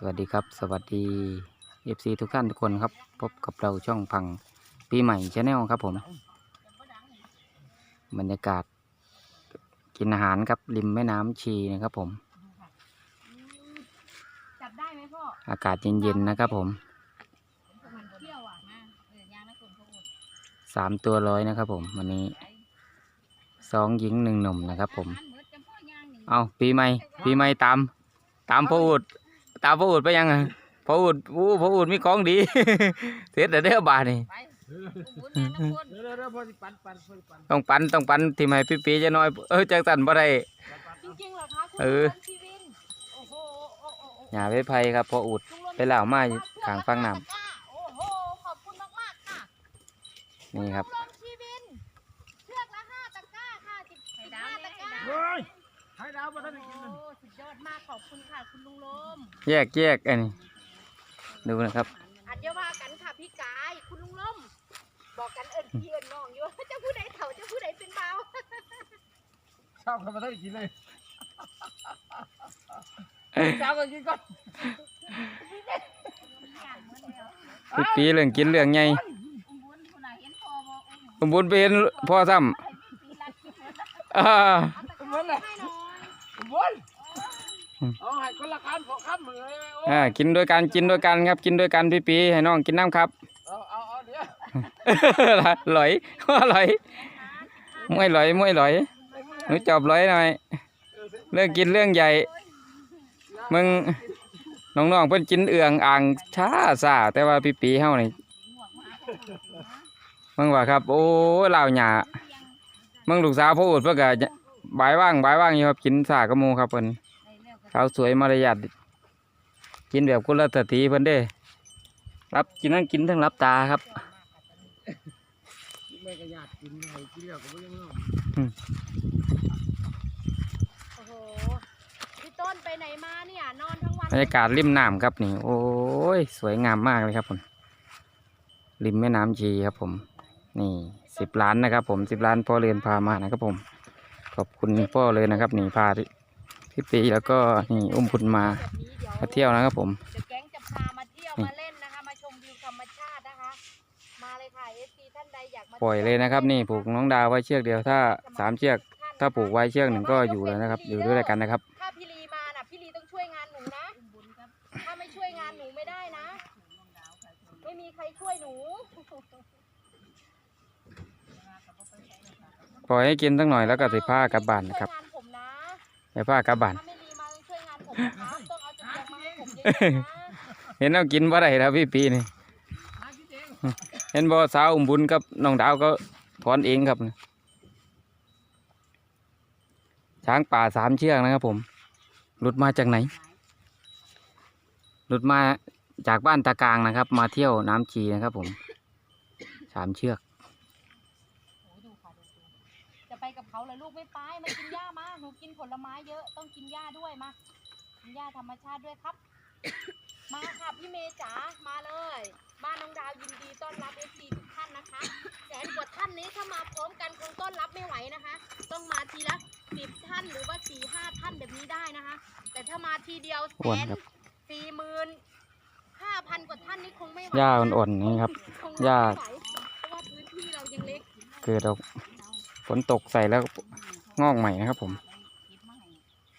สวัสดีครับ สวัสดี FC ทุกท่านทุกคนครับ พบกับเราช่องพังปีใหม่ชาแนลครับผมบรรยากาศ กินอาหารครับ ริมแม่น้ำชีนะครับผม จับได้ไหมพ่ออากาศเย็นๆนะครับผมมันเที่ยวอะนะเออย่างนะกลุ่มพวกสามตัวร้อยนะครับผมวันนี้สองหญิงหนึ่งหนุ่มนะครับผมเอาปีใหม่ปีใหม่ตาม ตามพ่ออุด ตามพ่ออุดไปยังไงพ่ออุดอู้พ่ออุดมีของดี เสร็จแต่เด้อบาทนี่ไปบุญงานน้ำคนเดี๋ยวเดี๋ยวเดี๋ยวพอสิปันปันพอสิปันต้องปันต้องปันที่ไม่พี่ปีจะน้อยเออจังสันบ่ได้ จริงๆเหรอคะคุณเออลุงชีวินโอ้โหโอ้โหโอ้โหอย่าไปไพครับพ่ออุด ลุงลนไปเหล่ามาขางฟังน้โอ้โหขอบคุณมากๆค่ะำนี่ครับ ลุงลนชีวินเชือกละห้าตะกร้าค่ะสิบสิบห้าตะกร้า เฮ้ยให้ดาวมาท่านได้กินนั่นโอ้สุด ยอดมากขอบคุณค่ะคุณลุงลมแยกแยกอันนี้ดูนะครับอันเดียวว่ากันค่ะพี่กายคุณลุงลมบอกกันเอิญพี่เอิญน้องอยู่เจะผู้ใดเถ่าเจะผู้ใดเป็นเบาเช้าเขามาท่านได้กินเลยเช้าก็กินก่อนพี่ปีเรื่องกินเรื่องใหญ่อุ้มบุญคุณน่ะเห็นพอบ่อุ้มผมบุญไปเห็นพ่อซ้ำปีละคิดเลยอ่ามัน เลยให้หน่อยบนเอาให้คนละคำสองคำเลยโอ้อ่ากินด้วยกันกินด้วยกันครับ กินด้วยกันพี่ปีให้น้องกินน้ำครับเอาเอาเอาเดี๋ยวหลอยหลอยมวยหลอยมวยหลอยหนูจอบหลอยหน่อยเรื่องกินเรื่องใหญ่มึงน้องๆเพิ่นกินเอืองอ่างช้าซาแต่ว่าพี่ปีเฮานี่มึงว่าครับ โอ้ลาวหยามึงลูกสาวพูดเพิ่นก็บายว่างบายว่างอยู่ครับกินซากระมูครับเพิ่น สาวสวยมารยาทกินแบบกุลสตรีเพิ่นเด้ รับกินนั่งกินทั้งรับตาครับแม่ก็อยากกินให้กินแล้วก็ไม่ยังเนาะโอ้โหพี่ต้นไปไหนมาเนี่ยนอนทั้งวันบรรยากาศริมน้ำครับนี่ โอ้ยสวยงามมากเลยครับผมริมแม่น้ำชีครับผม นี่สิบล้านนะครับผมสิบล้านพ่อเรือนพามานะครับผม ขอบคุณพ่อเลยนะครับนี่พา พี่ปีแล้วก็นี่อุ้มคุณมาแบบนี้เดี๋ยวมาเที่ยวนะครับผมเดี๋ยวแก๊งจะพามาเที่ยวมาเล่นนะคะมาชมวิวธรรมชาตินะคะ มาเลยค่ะเอฟซีท่านใดอยากมาปล่อยเลยนะครับ นี่ผูกน้องดาวไว้เชือกเดียวถ้าสามเชือก ถ้าผูกไว้เชือกหนึ่งก็อยู่เลยนะครับ อยู่ด้วยกันนะครับ ถ้าพี่ลีมาน่ะพี่ลีต้องช่วยงานหนูนะถ้าไม่ช่วยงานหนูไม่ได้นะ ไม่มีใครช่วยหนู ปล่อยให้กินสักหน่อยแล้วก็สิผ้ากลับบ้านนะครับ ช่วยงานผมนะเดี๋ยวผ้ากลับบ้านถ้าไม่ลีมาต้องช่วยงานผมนะคะต้องเอาจุดแดงมาให้ผมเยอะๆนะ เห็นเอากินบ่ได้แล้วพี่ปีนี่หากินเองเห็นบ่สาวอุ้มบุญกับน้องดาวก็ถอนเองครับช้างป่าสามเชือกนะครับผม หลุดมาจากไหน หลุดมาจากบ้านตากลางนะครับ มาเที่ยวน้ำชีนะครับผม สามเชือก โอ้ดูค่ะดูดูจะไปกับ เขาเลยลูกไม่ไปมากินหญ้ามาหนูกินผลไม้เยอะต้องกินหญ้าด้วยมากินหญ้าธรรมชาติด้วยครับ มาค่ะพี่เมย์จ๋ามาเลย บ้านน้องดาวยินดีต้อนรับเอฟซีทุกท่านนะคะแสนกว่าท่านนี้ถ้ามาพร้อมกันคงต้อนรับไม่ไหวนะคะ ต้องมาทีละสิบท่านหรือว่าสี่ห้าท่านแบบนี้ได้นะคะ แต่ถ้ามาทีเดียวแสอ้วนนครับสี่หมื่นห้าพันกว่าท่านนี่คงไม่ไหวหญ้านะอ่อนๆนี่ครับคงหญ้าไม่ไหวเพราะว่าพื้นที่เรายังเล็ก เกิดเอา ฝนตกใส่แล้วงอกใหม่นะครับผม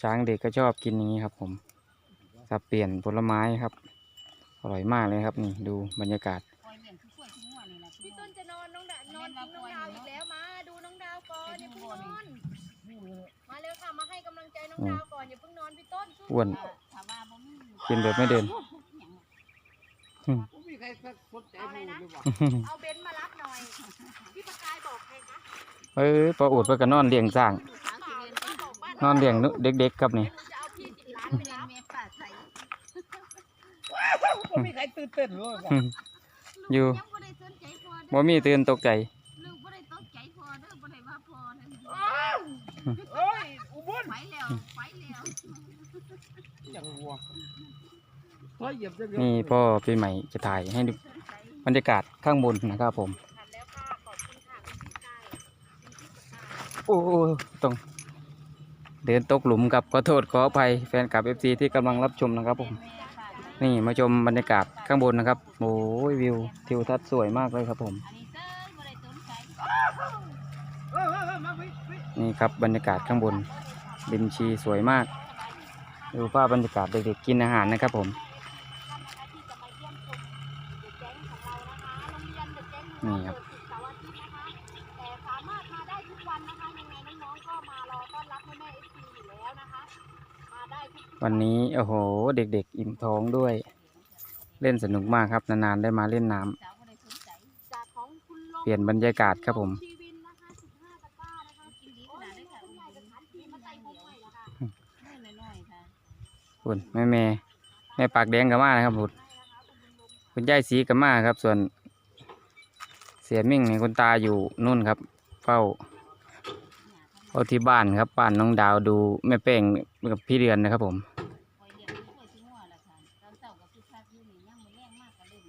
ช้างเด็กก็ชอบกินอย่างนี้ครับผมสับเปลี่ยนผลไม้ครับ อร่อยมากเลยครับนี่ดูบรรยากาศ พี่ต้นจะนอนน้องดานอนทิ้งน้องดาวอีกแล้วมา ดูน้องดาวก่อนอย่าเพิ่งนอน มาเร็วค่ะมาให้กำลังใจน้องดาวก่อนอย่าเพิ่งนอนพี่ต้นสู้อ้วนกินแบบไม่เดินผมมีใครสักคนใจมูหรือเปล่าเอาเบนซ์มารับหน่อย พี่ประกายบอกใครคะ เอ้ยปลาอูดเพื่อกันนอนเลี้ยงสร้างเปล่าป้าบอกบ้านนอนเลี้ยงนุเด็กๆครับนี่หนูจะเอาพี่จิตร้านไปรับผมมีใครตื่นเต้นหรือเปล่าอยู่ยังบ่ได้สนใจพอเด้บ่อมีตื่นตกใจลูกบ่ได้ตกใจพอเด้อบ่ได้ว่าพอนั่นเอ้ยอุบลไปแล้วไปแล้วอย่างวัวเฮ้ยเหยียบจะเดียวนี่พ่อปีใหม่จะถ่ายให้ดูบรรยากาศข้างบนนะครับผม ทันแล้วค่ะขอบคุณค่ะคุณพี่กาย โอ้ต้องเดินตกหลุมกับขอโทษขออภัยแฟนคลับเอฟซีที่กำลังรับชมนะครับผมนี่มาชมบรรยากาศข้างบนนะครับโอ้ยวิวทิวทัศน์สวยมากเลยครับผม นี่ครับบรรยากาศข้างบนริมชีสวยมาก ดูภาพบรรยากาศเด็กๆกินอาหารนะครับผม นี่ครับ เสาร์อาทิตย์นะคะแต่สามารถมาได้ทุกวันนะคะยังไงน้องๆก็มารอต้อนรับแม่แม่เอฟซีอยู่แล้วนะคะ มาได้ทุก วันนี้ โอ้โห เด็กๆ อิ่มท้องด้วย เล่นสนุกมากครับ นานๆ ได้มาเล่นน้ำเปลี่ยนบรรยากาศครับผมคุณยายจะทานทีมาใส่หมยๆค่ะคุณแม่แม่แม่ปากแดงกับมานะครับคุณคุณยายสีกับมาครับ ส่วน เสียมิ่งเนี่ยคุณตาอยู่นู่นครับ เฝ้าเฝ้าที่บ้านครับบ้านน้องดาวดูแม่แป้งกับพี่เดือนนะครับผม คอยเลี้ยงกล้วยที่หัวละค่ะตอนเช้าก็คือคักอยู่นี่ยังมื้อแรงมากก็เล่น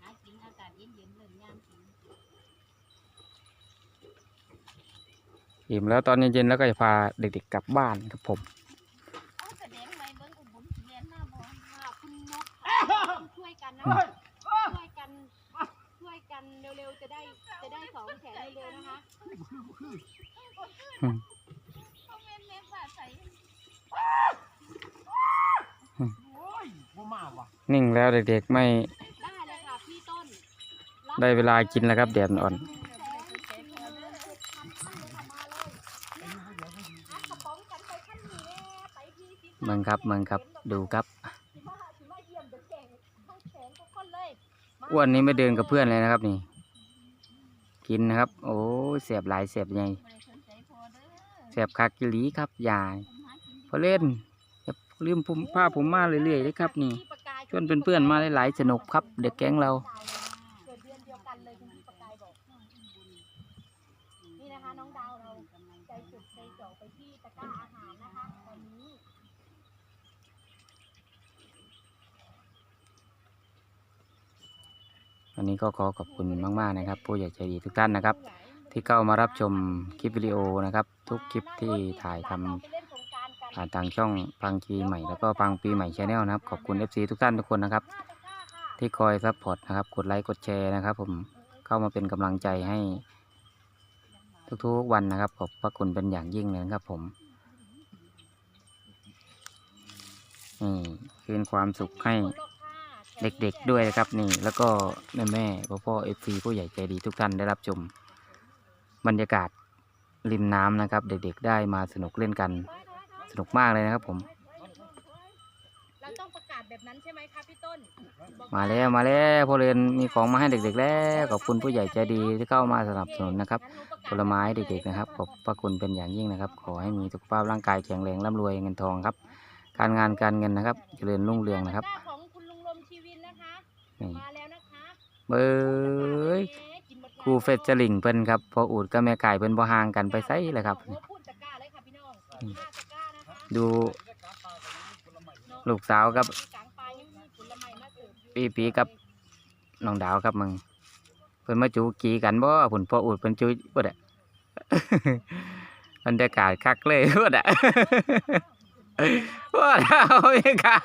หากินอากาศเย็นๆเริ่มย่างกิน อิ่มแล้วตอนเย็นๆแล้วก็จะพาเด็กๆกลับบ้านครับผมเอาแสดงไว้เบิ่งอุบุญเรียนหน้าบ่ค่ะคุณนกค่ะต้องช่วยกันนะคะช่วยกันช่วยกันเร็วๆจะได้จะได้สองแสนเร็วๆนะคะอืมเอาแม่แม่ฝาใส่โอ้ยบ่มาว่ะนิ่งแล้วเด็กๆไม่ได้เลยค่ะพี่ต้นได้เวลากินแล้วครับแดดอ่อน เมืองครับเมืองครับดูครับอ้วนนี้ไม่เดินกับเพื่อนเลยนะครับนี่ กินนะครับ โอ้เสียบหลายเสียบใหญ่เสียบคักกิลีครับยายพอเล่นลืมผมผ้าผมมาเรื่อยๆเลยครับ นี่ชวนเพื่อนๆมาหลายๆสนุกครับ เด็กแก๊งเรานี่นะคะน้องดาวเราใจจุดใจจ่อไปที่ตะกร้าอาหารนะคะตอนนี้ วันนี้ก็ขอขอบคุณมาก ๆ นะครับ ผู้ใหญ่ใจดีทุกท่านนะครับ ที่เข้ามารับชมคลิปวิดีโอนะครับ ทุกคลิปที่ถ่ายทำผ่านทางช่องพังปีใหม่แล้วก็พังปีใหม่ชาแนลนะครับ ขอบคุณ FC ทุกท่านทุกคนนะครับ ที่คอยซัพพอร์ตนะครับ กดไลค์กดแชร์นะครับ ผมเข้ามาเป็นกำลังใจให้ ทุกๆวันนะครับขอบพระคุณเป็นอย่างยิ่งเลยนะครับ ผมนี่คืนความสุขให้ เด็กๆด้วยนะครับนี่แล้วก็แม่แม่พ่อพ่อเอฟซีผู้ใหญ่ใจดีทุกท่านได้รับชมบรรยากาศริมน้ำนะครับ เด็กๆได้มาสนุกเล่นกันสนุกมากเลยนะครับผม เราต้องประกาศแบบนั้นใช่ไหมคะพี่ต้นบอกมาแล้วมาแล้วพ่อเรียนมีของมาให้เด็ก ๆ แล้วขอบคุณผู้ใหญ่ใจดีที่เข้ามาสนับสนุนนะครับงั้นหนูประกาศผลไม้เด็กๆนะครับขอบพระคุณเป็นอย่างยิ่งนะครับ ขอให้มีสุขภาพร่างกายแข็งแรงร่ำรวยเงินทองครับ การงานการเงินนะครับเจริญรุ่งเรืองนะครับ นี่มาแล้วนะคะเบ้ยกินหมดงานครูเฟสจลิงเพิ่นครับพออูดกับแม่ไก่เพิ่นบ่ห่างกันไปไสเลยครับโอ้พูดตะกร้าเลยค่ะพี่น้องห้าตะกร้านะคะดูลูกสาวกับมีกลางปลายยังมีผลไม้มาเสิร์ฟอยู่ปีปีกับน้องดาวครับมึงเพิ่นมาจูกีกันบ่ผุนพออูดเพิ่นจูบ่ได้บรรยากาศคักเลยบ่ได้บ่ได้เอาอีกครับ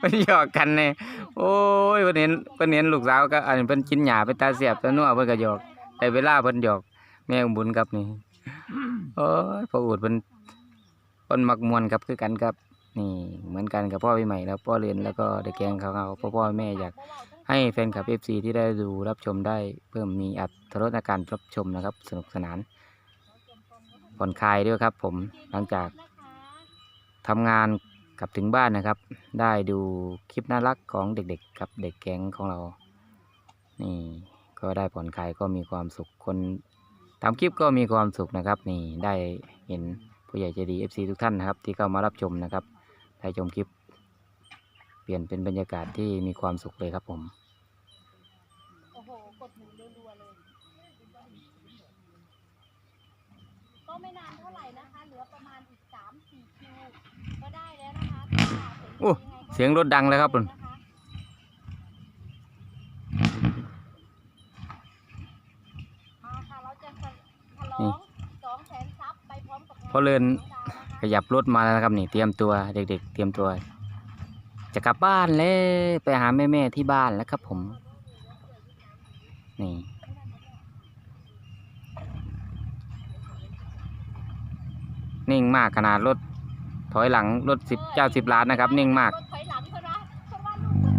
มันหยอกกันเนี่ยโอ้ยเพิ่นเห็นเพิ่นเห็นลูกสาวก็อันเพิ่นกินหญ้าไปตาเสียบตานัวเพิ่นก็หยอกแต่เวลาเพิ่นหยอก แม่อุ้มบุญครับนี่โอ้ยพ่ออูดเพิ่นเพิ่นมักม่วนครับคือกันครับ นี่เหมือนกันกับพ่อพี่ใหม่แล้วพ่อเรียนแล้วก็เด็กแกงเขาเขาพ่อพ่อแม่อยากให้แฟนคลับ FC ที่ได้ดูรับชมได้เพิ่มมีอัตรสในการรับชมนะครับ สนุกสนานผ่อนคลายด้วยครับ ผมหลังจาก ทำงานกลับถึงบ้านนะครับ ได้ดูคลิปน่ารักของเด็กๆกับเด็กแก๊งของเรา นี่ก็ได้ผ่อนคลายก็มีความสุขคนทำคลิปก็มีความสุขนะครับ นี่ได้เห็นผู้ใหญ่ใจดี FC ทุกท่านนะครับ ที่เข้ามารับชมนะครับได้ชมคลิป เปลี่ยนเป็นบรรยากาศที่มีความสุขเลยครับผมโอ้โหกดหนึ่งรัวๆเลย ก็ไม่นาน โอ้ยังไงก็เสียงรถดังเลยครับผมนะคะมาค่ะเราจะฉลองสองแสนซับไปพร้อมกับงพอเลินขยับรถมาแล้วนะครับนี่เตรียมตัวเด็กๆ เตรียมตัว จะกลับบ้านแล้วไปหาแม่ๆที่บ้านแล้วครับผม นี่นิ่งมากขนาดรถ ถอยหลังรถสิบเจ้าสิบล้านนะครับ นิ่งมากรถถอยหลังเถอะนะเพราะว่าลูกมัน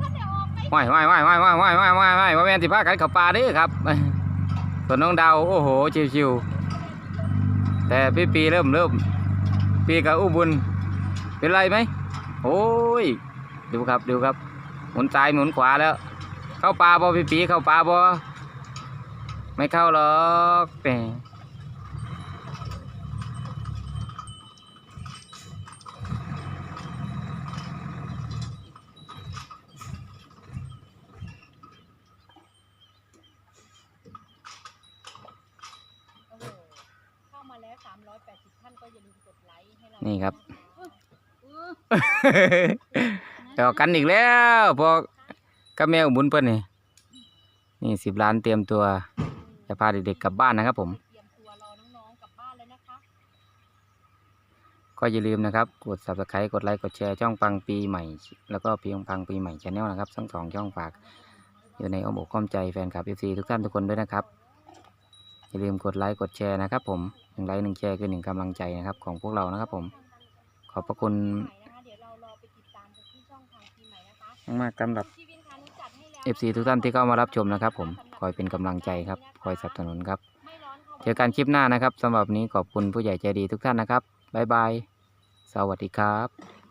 ท่านได้ออกไปว่ายว่ายว่ายว่ายว่ายว่ายว่ายว่ายว่ายว่าแม่นสิพากันเข้าป่าเด้อครับส่วนน้องดาวโอ้โหชิวๆแต่พี่ปีเริ่มเริ่มปีกับอุบุญเป็นไรไหมโอ้ยดูครับดูครับ หมุนซ้ายหมุนขวาแล้ว เข้าป่าบ่พี่ปีเข้าป่าบ่ไม่เข้าหรอกแหม โอ้โหเข้ามาแล้ว 380 ท่านก็อย่าลืมกดไลค์ให้เรา นี่ครับ เออ เดี๋ยวกันอีกแล้วพอกับแม่อุบุญเพิ่นนี่นี่สิบล้านเตรียมตัว จะพาเด็กๆกลับบ้านนะครับ ผม ก็อย่าลืมนะครับ กด subscribe กดไลค์กดแชร์ช่องปังปีใหม่ แล้วก็พียงปังปีใหม่ชาแนลนะครับทั้งสองช่องฝาก อยู่ในอ้อมอกอ้อมใจแฟนคลับ FC ทุกท่านทุกคนด้วยนะครับ อย่าลืมกดไลค์กดแชร์นะครับ ผมหนึ่งไลค์หนึ่งแชร์คือหนึ่งกำลังใจนะครับ ของพวกเรานะครับ ผม ขอบพระคุณ มากๆสำหรับเอฟซีทุกท่านที่เข้ามารับชมนะครับ ผมคอยเป็นกำลังใจครับคอยสนับสนุนครับ เจอกันคลิปหน้านะครับสำหรับวันนี้ขอบคุณผู้ใหญ่ใจดีทุกท่านนะครับบ๊ายบาย สวัสดีครับ